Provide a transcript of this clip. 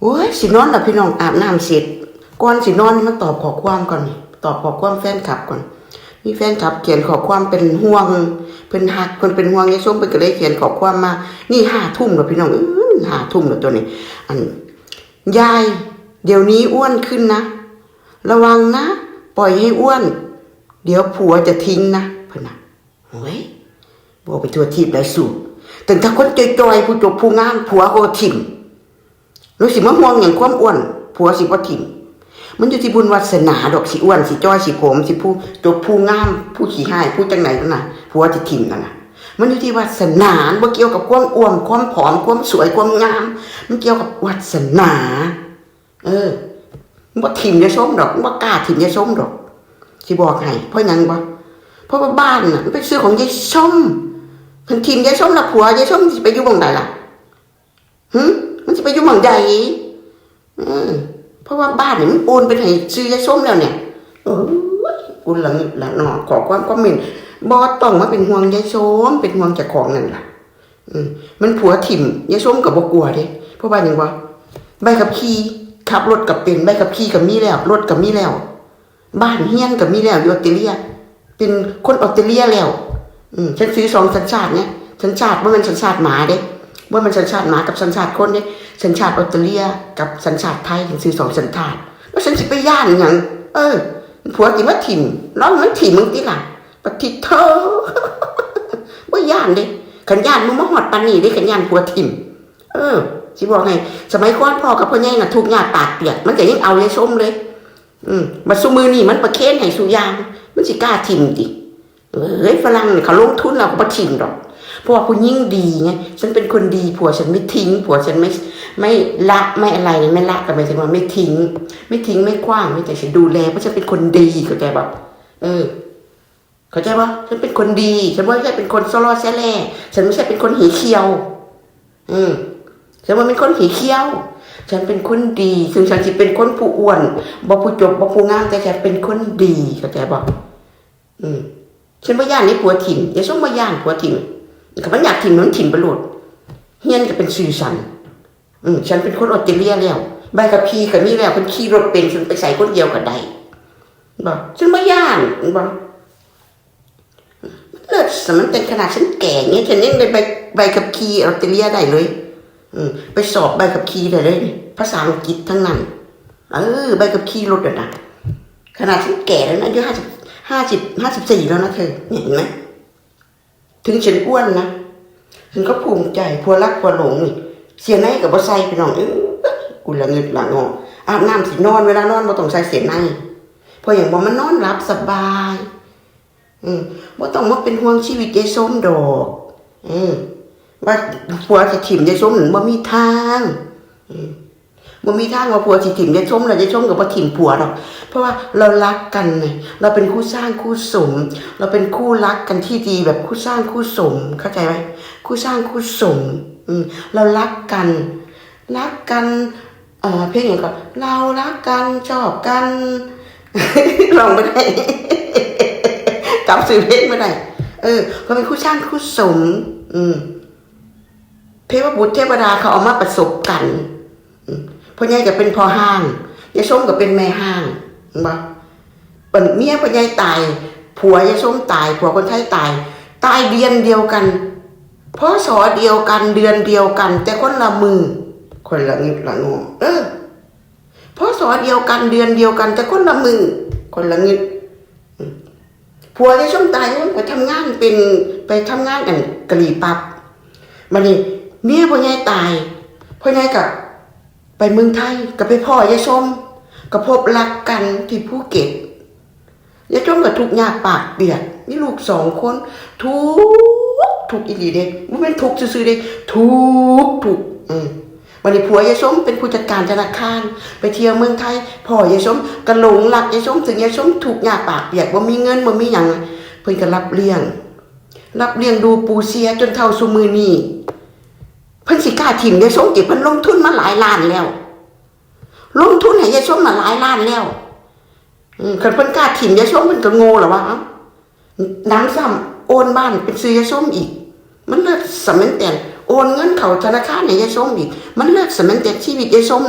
โอ้ยสินอนแล้วพี่น้องอาบน้ำเสร็จก่อนสินอนมาตอบขอความก่อน ตอบขอความแฟนคลับก่อนมีแฟนคลับเขียนขอความเป็นห่วงเพิ่นฮักเพิ่นเป็นห่วงยายส้มเพิ่นก็เลยเขียนขอความมา นี่ห้าทุ่มแล้วพี่น้องห้าทุ่มแล้วตัวนี้ อันยาย เดี๋ยวนี้อ้วนขึ้นนะ ระวังนะ ปล่อยให้อ้วน เดี๋ยวผัวจะทิ้งนะพิ่นน่ะโอ้ยบอกไปทัวทีบได้สู่แต่ถ้าคนจอยๆผู้จบผู้งามผัวก็ถิ่ รู้สิมาห่วงอย่างความอ้วนผัวสิบ่ถิ่มมันอยู่ที่บุญวาสนาดอกสิอ้วนสิจ้อยสิผมสิผู้จบผู้งาม ผู้ขี้หายผู้จังไหนนั่นน่ะผัวสิถิ่มนั่นน่ะมันอยู่ที่วาสนาบ่เกี่ยวกับความอ้วนความผอมความสวยความงาม มันเกี่ยวกับวาสนา เออบ่ถิ่มยายส้มดอกบ่กล้าถิ่มยายส้มดอกสิบอกให้เพราะยังบ่เพราะว่าบ้านน่ะมันเป็นชื่อของยายส้มเพิ่นถิ่มยายส้มล้วผัวยายส้มสิไปอยู่บ่งใดล่ะหึมันสิไป อยู่หม่องใดเออเพราะว่าบ้านเนี่ยมันโอนไปให้ซื้อยาส้มแล้วเนี่ยเออกูหลังหลังนอขอความก็มินบอต้องมาเป็นห่วงยายส้มเป็นห่วงจากของนั่นล่ะ อืมมันผัวถิ่มยายส้มกับบกลัวเด้เพราะว่าอย่างว่าใบขับขี่ขับรถกับเป็นใบขับขี่กับมีแล้วรถกับมีแล้ว บ้านเฮียนกับมีแล้วอยู่ออสเตรเลีย เป็นคนออสเตรเลียแล้ว อืมฉันซื้อสองสัญชาติเนี่ยสัญชาติว่ามันสัญชาติหมาเด้ ว่ามันสัญชาติหมากับสัญชาติคนเด้สัญชาติออสเตรเลีย กับสัญชาติไทยฉันซื้อสองสัญชาติแล้วฉันสิไปย่านหยังเออผัวกินว่าถิ่มร้องมันถิ่มมึงติล่ะปฏิเธอว่าย่านเด้ขันย่านมึงมาหอดปานนี่เด้ขันย่านผัวถิ่ม เออสิบอกให้สมัยก่อนพ่อกับพ่อใหญ่น่ะทุกข์ยาปากเปียกมันก็ยังเอาเลยส้มเลย อืมมาสุมือนี่มันประเคนให้สุยางมันสิกล้าถิ่มดิเอ้ยฝรั่งเขาลงทุนเราก็บ่ทิ้งหรอก เพราะว่าผู้ยิ่งดีไงฉันเป็นคนดีผัวฉันไม่ทิ้ง ผัวฉันไม่ไม่ละไม่อะไรไม่ละกันไปถึงว่าไม่ทิ้ง ไม่ทิ้งไม่กว้างไม่แต่ฉันดูแลเพราะฉันเป็นคนดีเข้าใจปะเออ เข้าใจป่ะฉันเป็นคนดี ฉันไม่ใช่เป็นคนโซโล่แซ่แล่ฉันไม่ใช่เป็นคนหีเขียว อืมฉันว่าเป็นคนหีเขียว ฉันเป็นคนดี ถึงฉันจะเป็นคนผู้อ้วนบ่ผู้จบบ่ผู้งามแต่ฉันเป็นคนดีเข้าใจป่ะอืมฉันว่าย่านนี่ผัวถิ่นอย่าส่งมาย่านผัวถิ่น ก็มันอยากถิ่นมันถิ่นประโลดเฮียนก็เป็นสื่อสันอืมฉันเป็นคนออสเตรเลียแล้วใบกับพี่กับมีแล้วเป็นขี่รถเป็นฉันไปใส่คนเดียวก็ได้บอกฉันว่ย่านบอกเลิศสมันเป็นขนาดฉันแก่เงี้ยฉันยังได้ใบใบกับขี่ออสเตรเลียได้เลยอืมไปสอบใบกับขี่ได้เลย ภาษาอังกฤษทั้งนั้น เออ ใบกับขี่รถอะนะขนาดฉันแก่แล้วนะอายุห้าสิบห้าสิบห้าสิบสี่แล้วนะเธอเห็นไหม ถึงฉันอ้วนนะฉันก็ภูมิใจพัวรักพัวหลงนี่เสียในกับบ่ใส่พี่น้องเออกูละเงิดละงออาบน้ำสินอนเวลานอนบ่ต้องใส่เสียในเพราะอย่างบ่มันนอนหลับสบาย อืมบ่ต้องมาเป็นห่วงชีวิตยายส้มดอก อืมว่าผัวสิถิ่มยายส้มหนั่นบ่มีทาง อืม บ่มีทางว่าผัวสิถิ่มยายส้มแล้วยายส้มก็บ่ถิ่มผัวดอกเพราะว่าเรารักกันไงเราเป็นคู่สร้างคู่สม เราเป็นคู่รักกันที่ดีแบบคู่สร้างคู่สมเข้าใจไหมคู่สร้างคู่สมอืมเรารักกัน รักกันเอ่อเพลงอย่างก่อนเรารักกันชอบกันลองไม่ได้จำสื่อเพลงไม่ได้เออเราเป็นคู่สร้างคู่สม อืมเทวบุตรเทวดาเขาเอามาประสบกัน พ่อใหญ่ก็เป็นพ่อห้างยายส้มก็เป็นแม่ห้างเห็นบ่เป็นเมียพ่อใหญ่ตาย ผัวยายส้มตาย ผัวคนไทยตาย ตายเดือนเดียวกันพศเดียวกันเดือนเดียวกัน แต่คนละมือคนละงิดละงอเออพศเดียวกันเดือนเดียวกัน แต่คนละมือคนละงิดผัวยายส้มตายไปทำงานเป็นไปทำงานกันกะหรี่ปั๊บมันนี่เมียพ่อใหญ่ตายพ่อใหญ่กับ ไปเมืองไทยกับไปพ่อยายส้มก็พบรักกันที่ภูเก็ตยายส้มกับทุกยากปากเปียกมีลูกสองคน ทุกทุกอีหลีเด้ไม่เป็นทุกซื่อๆเด้ทุกข์ทุกอืมวันนี้ผัวยายส้มเป็นผู้จัดการธนาคาร ไปเที่ยวเมืองไทยพ่อยายส้มก็หลงรักยายส้มถึงยายส้มถูกยาปากเปียกบ่ามีเงินบ่ามีหยังเพิ่นก็รับเลี้ยง รับเลี้ยงดูปูเสียจนเท่าซุมือนี้เพิ่นสิกล้าถิ่มยายส้มติเพิ่นลงทุนมาหลายล้านแล้ว ลงทุนให้ยายส้มมาหลายล้านแล้วคันเพิ่นกล้าถิ่มยายส้มเพิ่นก็โง่หรอววะน้ำซ้ำโอนบ้านเป็นซื้อยายส้มอีก มันเลิกสมัยแต่นโอนเงินเขาธนาคารให้ยายส้มอีก มันเลิกสมัยแต่ชีวิตยายส้มน่ะ